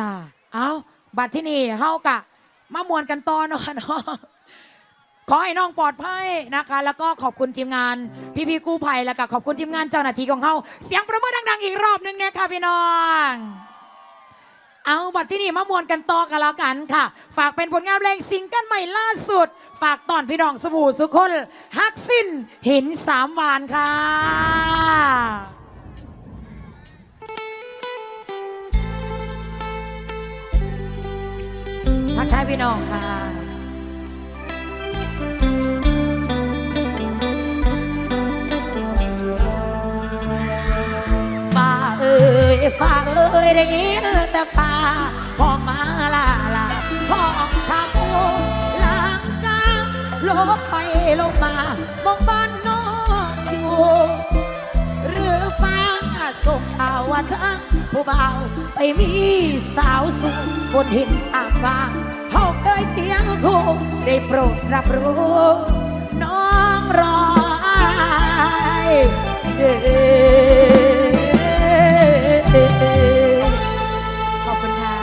จ้าเอาบัตรที่นี่เฮากะมามวนกันต่อเนาะเนาะขอให้น้องปลอดภัยนะคะ แล้วก็ขอบคุณทีมงาน พี่ๆกู้ภัยแล้วก็ขอบคุณทีมงานเจ้าหน้าที่ของเฮาเสียงประเมินดัง ๆ อีกรอบหนึ่งเนี่ยค่ะพี่น้อง เอาบัตรที่นี่มามวนกันต่อกันแล้วกันค่ะ ฝากเป็นผลงานเพลงซิงเกิลใหม่ล่าสุด ฝากตอนพี่น้องสบู่สุคนฮักสิ้นหินสามวานค่ะ พี่น้องค่ะฟ้าเอ้ยฝ้าเอ้ยได้ยินแต่ฝ้าพ่อมาลาลาห้องทำโอ้ลางกลางลบไปลงมามองบ้านน้องอยู่หรือฟ้าส่งข่าวว่าทั้งผู้บ่าวไปมีสาวสูงบนหินสามวาง ยเที่ยงโคได้โปรดรับรู้ น้องรออายขอบคุณค่ะ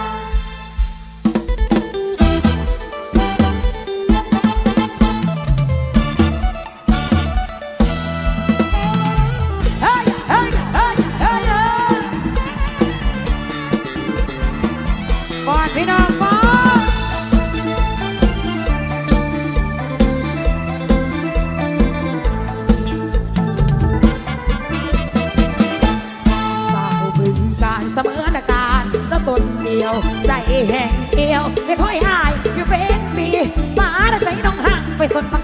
เฮ้พี่น้อง ยวใจแห้งเดียวไม่ค่อยหายอยู่เป็นปีหมาได้ใจน้องห่างไปสนไ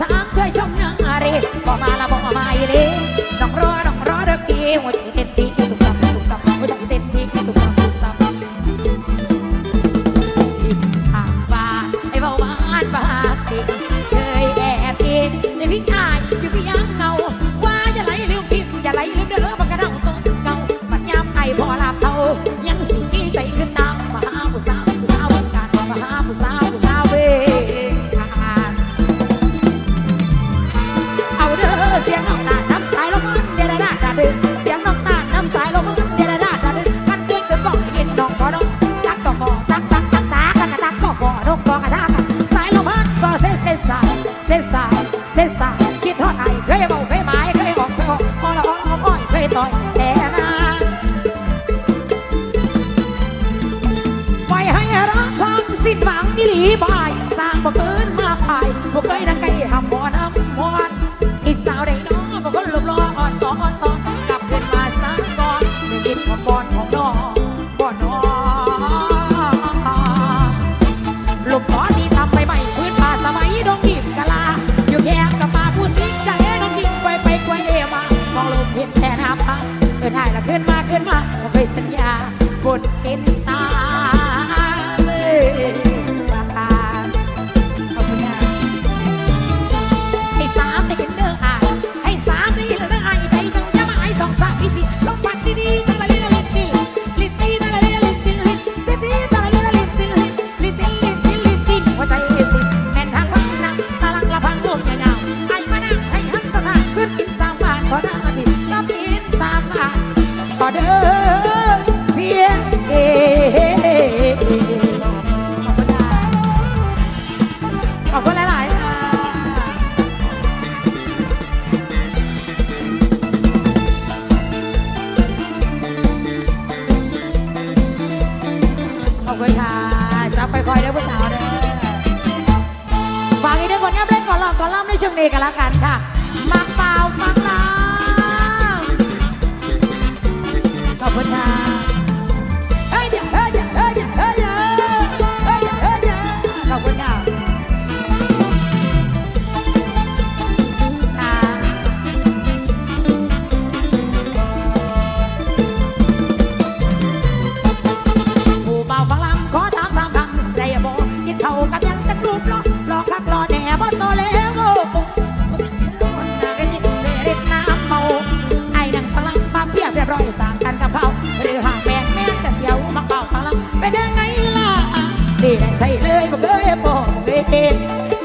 เต้น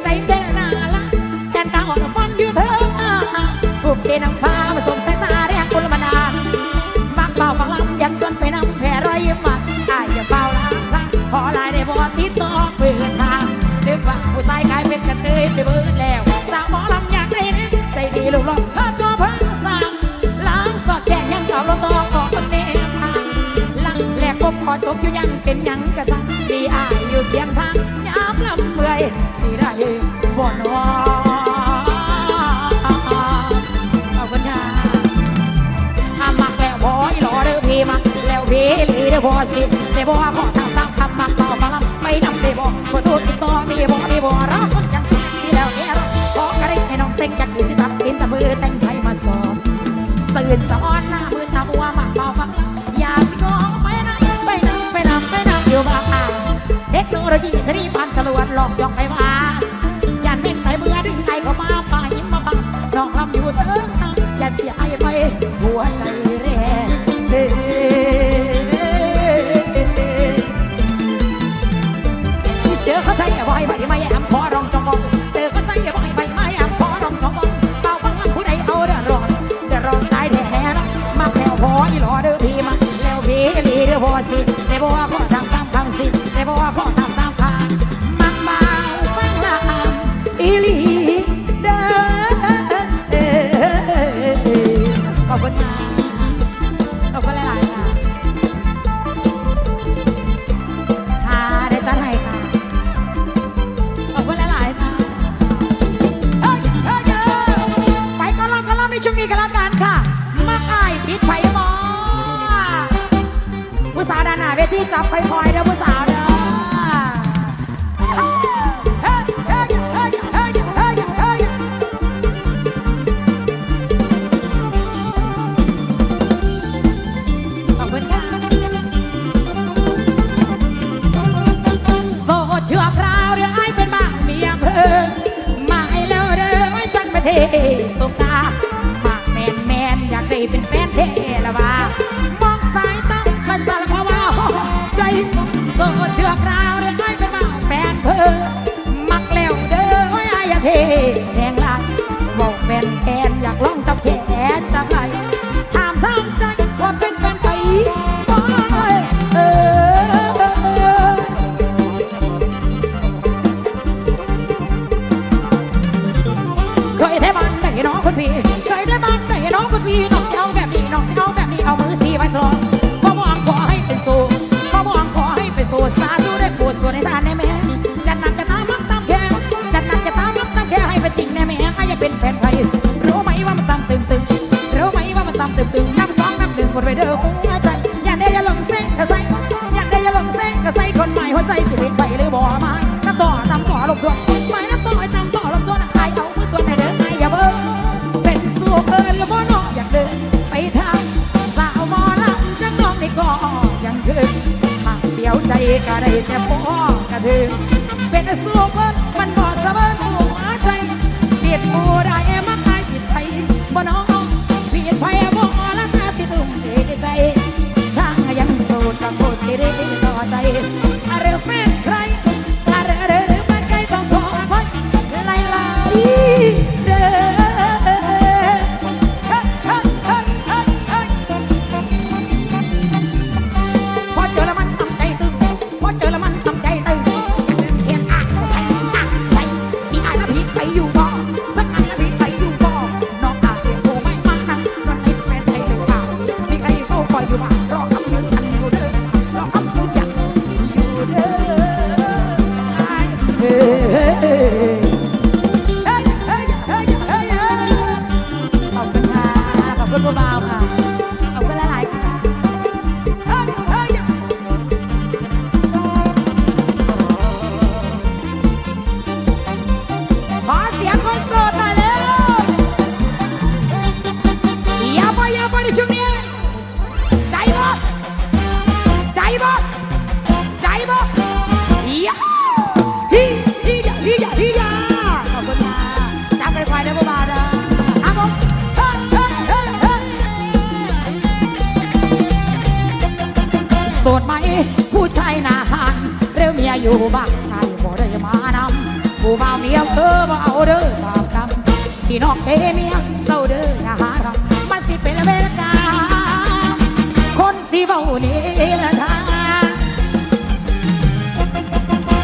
ใจเต้นนาละแต่ตาอ่อนฟังอยู่เธอผูกเดนังพามาสมสายตาเรียกคนละมานานมากเบาบางลำยักส่วนไปนำแผ่รอยยิ้มมัดอายอย่าเป่าล้างพระขอลายในบ่อที่ต่อฝืนทางนึกว่าผู้ชายกลายเป็นกระเทยไปเบิดแล้ว สาวหมอลำอยากได้เนี่ยใจดีลูกหลงเพิ่มตัวเพิ่มสั่งล้างสอดแยกยังสาวราต่อขอคนเนทางหลังแหลกกบขอตกอยู่ยังเป็นยังกระสังดีอายอยู่เทียงทาง ลำเมื่อยสิได้บ่นอเอาคนทาอามักแล้วพออีหลอเด้อพี่มักแล้วพี่ลีเด้อพอสิได้บ่ขอทางตามคำมักต่อมาลำไม่นำได้บ่ก็ดูติดต่อมีบ่มีบ่รักคนจังสิมีแล้วเนี่ยขอกระดิ่งให้น้องเต็งจักคือสิตัดกินตะมือแต่งใจมาสอนสื่นสอนหน้า เทคโนโลยีสรีพันจรวดหลอกยอก อยๆเด้อผู้สาว รื่องราวเรื่อไอ้เป็นบ้างแฟนเพอมักแล้วเด้อไว้อายาเทแหงลังบอกแฟนแก ยวใจก็ได้แต่ฟ้องกระถึงเป็นสู้เอินมันบ่สะเบินหัวใจเบียดหมูได้มาขายผิดไผบ่น้อง นานเรื่องเมียอยู่บ้านใครบ่ได้มานำผู้บ่าวเมียเธอบ่เอาเด้อบาปกรรมสินอกเอเมียเศร้าเด้อนะฮะมันสิเป็นเวลกาคนสิบ่าวนี่ละทา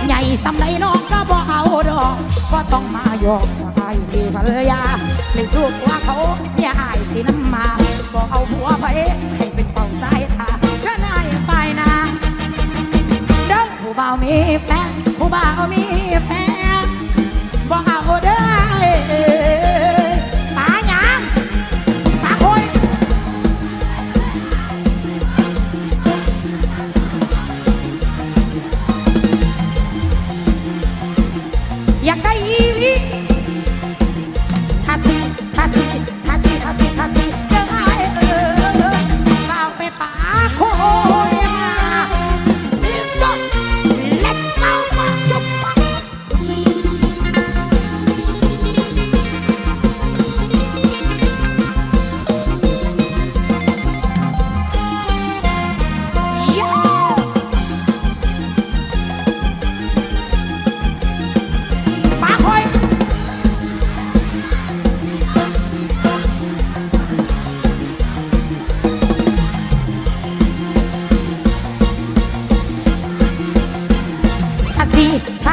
ใหญ่สำไรน้องก็บ่เอาดอกก็ต้องมาหยอกชายมีภรรยาในสู้ว่าเขาเมียอายสิน้ำมาบ่เอาหัวไปามีแฟนผู้บ่าวมี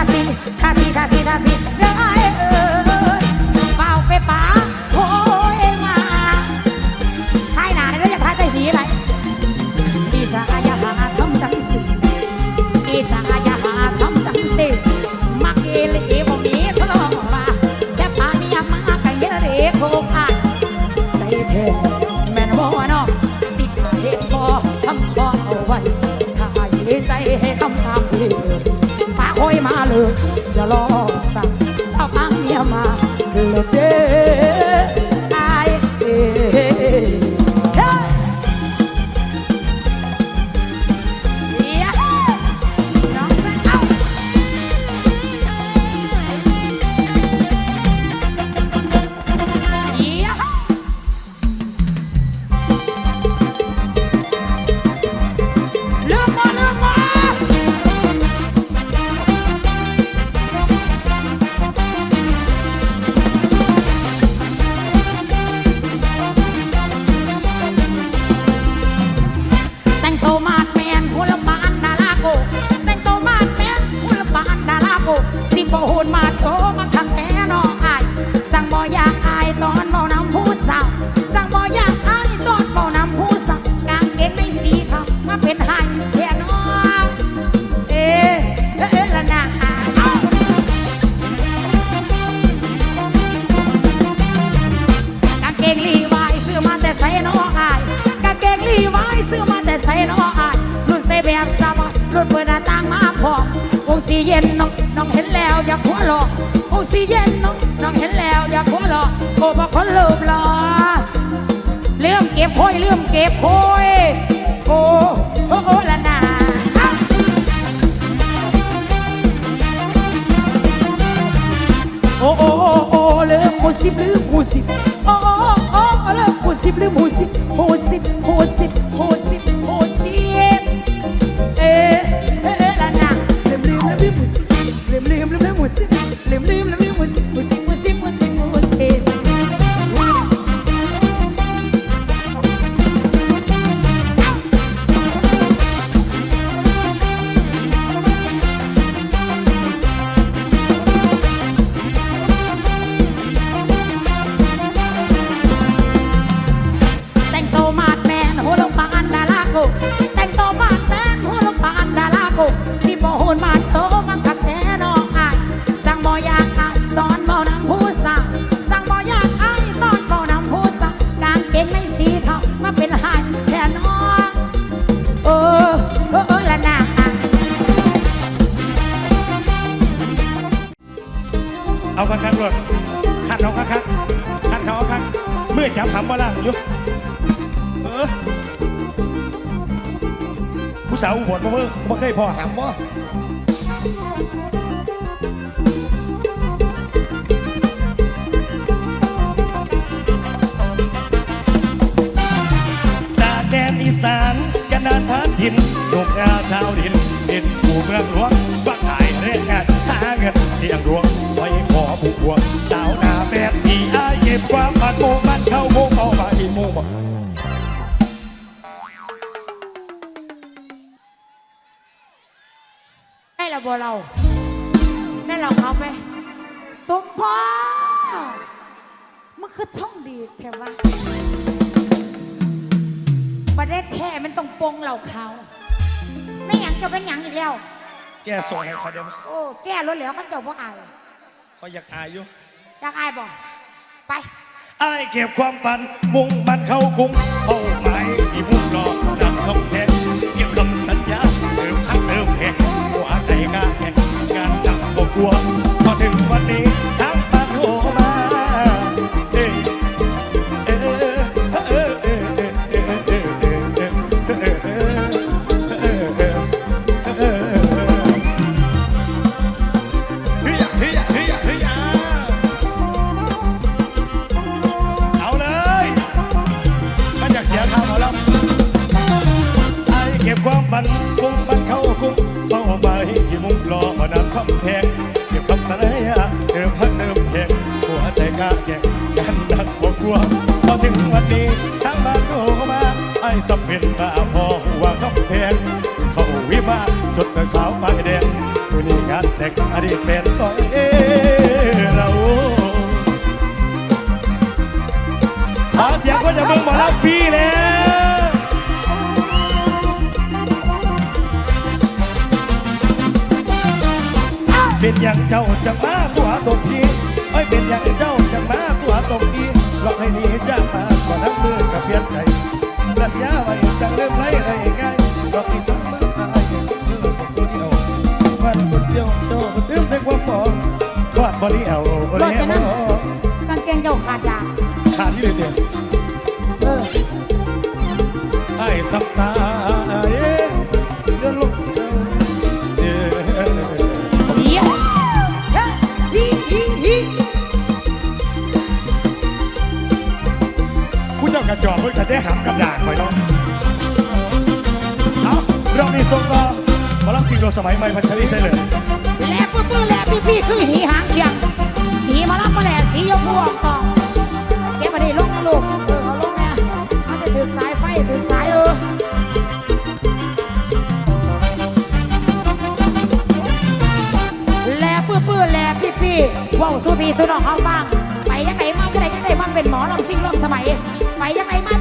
าซีคาซีคาซีคาซี ค้อยลืมเก็บโค้ยโอโอโอ้ละนาโอโอโอ้โอลืมหูสิบลืมหูสิบโอโอโอ้ลืมหูสิบลืมหูสิบหูสิบหูสิบหูสิบ เอาคักคักรถขัดเขาคักคักขัดเขาเอาคักเมื่อจับขำบ่ล่ะยุเออผู้สาวอุบลบ่เพิ่งมาเคยพอหมบ่ตาแดนอีสานกันานพาทินดกงาชาวดินเด็นสู่เมืองหลวงบักหายเรื่องงานหาเงินเสียงดวง ผู้อวสาวหน้าแบบนี้อายเก็บความมาโกมันเข้าโมเอาไปโมบอกได้ละบ่เราแด้เราเขาไหมสมปอมันคือช่องดีแค่ว่าประเทศแท้มันต้องปงเหล่าเขาไม่หยังจะเป็นหยังอีกแล้ว แก้สวยให้เขาได้ไหม โอ้ แก้รถแล้วเขาเจ้าบ่อาย เขาอยากอายอยู่อยากอายบอกไปอายเก็บความฝันมุ่งมันเข้ากรุงเป้าหมายที่มุ่งรอดังคำแพงเก็บคำสัญญาเติมพักเติมแหงหัวใจกล้าแข่งงานดังบ่กลัว เป็นอย่างเจ้าจะมาตัวตบพี่เอ้ยเป็นอย่างเจ้าจะมาตัวตบพี่หลอกให้หนีจากมาก่อนน้ำมือกับเพียนใจสัญญาไว้สั่งเริ่มไรได้ง่ายหลอกที่สั่งมาอายเธอคนเดียววันคนเดียวเจ้าก็ตื่นแต่ความมองวาดบริเอวบริเอวกางเกงเจ้าขาดยางขาดที่เลยเดียวเออไอ้สัมตา โดสมัยใหม่พัชรีใช่เลยแลปื้อปื้อแลพี่พี่คือหีหางเชียงหีมารับมาแหล่สียกพวกกองเก็บมาดิลงนะลูกเออเอาลงเนี่ยมันจะถึงสายไฟถึงสายเออแลปื้อปื้อแลพี่พี่ว้าวสู้พี่สู้น้องเขาบ้างไปยังไงมาก็ได้ยังไงมาเป็นหมอลำซิ่งเริ่มสมัย ไปยังไงมาก็ได้ยังไงมา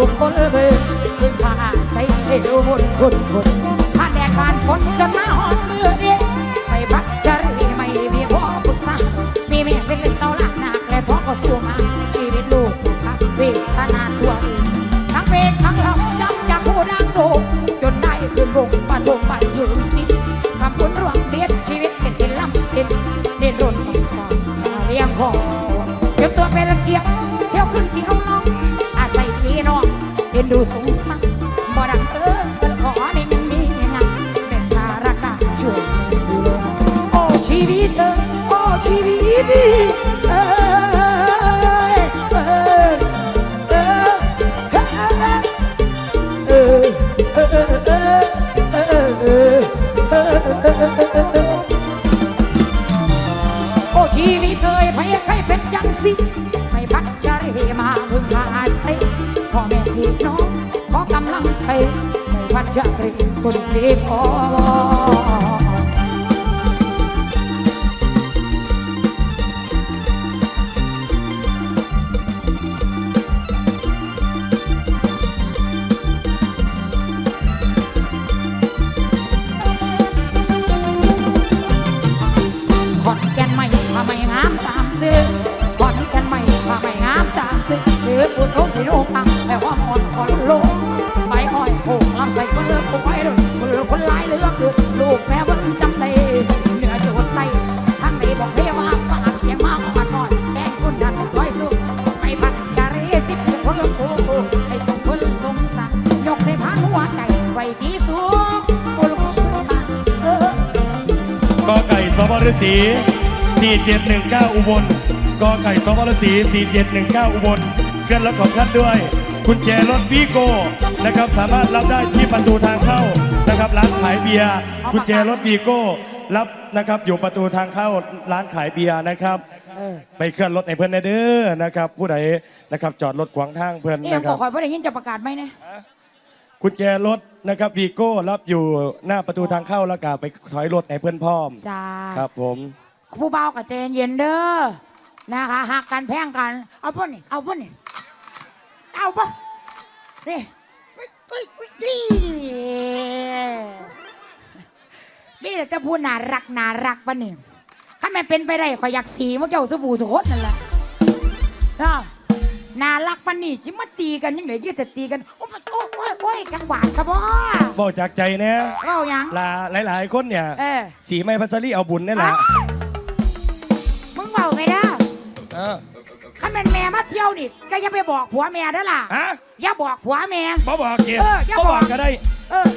ให้ความสุขคนเออเบอร์พึ่งพาใส่ให้ดูบนคนคนผ่านแดดผ่านฝนจนมาหอนมือเดียไปพักจะรีไม่มีพ่อปรึกษามีแม่เป็นเสาหลักหนักและพ่อก็สู้มาชีวิตลูกทั้งเวทนาตัวเองทั้งเวททั้งเราจำจากผู้ดังโด่งจนได้ขึ้นวงปฐมไปยืนสิคำพูดร่วงเลียนชีวิตเป็นเป็นลำเป็นเด่นรุ่นของความเรียงของเก็บตัวเป็นระเกียบเที่ยวขึ้นที่เขาน้อง โอ้ชีวิตเไปใครเป็นยังสิไม่พักจะเรมาเพิ่งมาไอ้พ่อแม่พี่น้องขอกำลังใจไม่พักจะคนดียว งไปห้อมอ่อนอ่อนโลกไปห้อยโผงลำใส่คนเลือกคนไว้เลยคนเลือกคนหลายเลือกเกินลูกแม่ว่าจำเลยเหนือโจดไตทั้งในบอกเรียกว่าปากเสียงมากกว่าน้อยแม่คนนั้นซอยสุดไปพัดจารีสิบคนละโอ้โหให้ส่งคนสงสารยกใส่พานหัวใจไว้ที่สูงคนละคนละกอไก่สบฤษี4719 อุบลกอไก่สบฤษี4719 อุบล ลื่อนรถของท่านด้วยกุญแจรถวีโก้นะครับสามารถรับได้ที่ประตูทางเข้านะครับร้านขายเบียร์กุญแจรถวีโก้รับนะครับอยู่ประตูทางเข้าร้านขายเบียร์นะครับเออไปเคลื่อนรถในเพื่อนเด้อนะครับ ผู้ใดนะครับจอดรถขวางทางเพื่อนนี่ยังนะคบอรักบคอยว่าได้ยินจะประกาศไหมเนี่ยกุญแจรถนะครับวีโก้รับอยู่หน้าประตูทางเข้าแล้วก็ไปถอยรถในเพื่อนพร้อมจ้าครับผมผู้เบากับเจนเย็นเด้อนะคะหักกันแพงกันเอาป่ะนี่เอาป่ะนี่ เอาป่ะนี่นี่นี่แต่พูดน่ารักน่ารักป่ะนี่ถ้ามันเป็นไปได้ขอยอยากสีเมื่อเจ้าสบู่สุโคตนั่นแหละเนาะน่ารักป่ะนี่ชิมาตีกันยังไงยี่จะตีกันโอ้ยโอ้ยโอ้ยโอ้ยกังหวานซะบ่บอกจากใจเนี่ยเล่ายังลาหลายๆคนเนี่ยเออสีไม่พัชรีเอาบุญนี่แหละมึงเบาไงนะเอ อถ้าแม่นแม่มาเที่ยวนี่ก็อย่าไปบอกผัวแม่เด้อล่ะฮะอย่าบอกผัวแม่บ่บอกเกียเอออย่าบ่บอก บอกก็ได้ เออ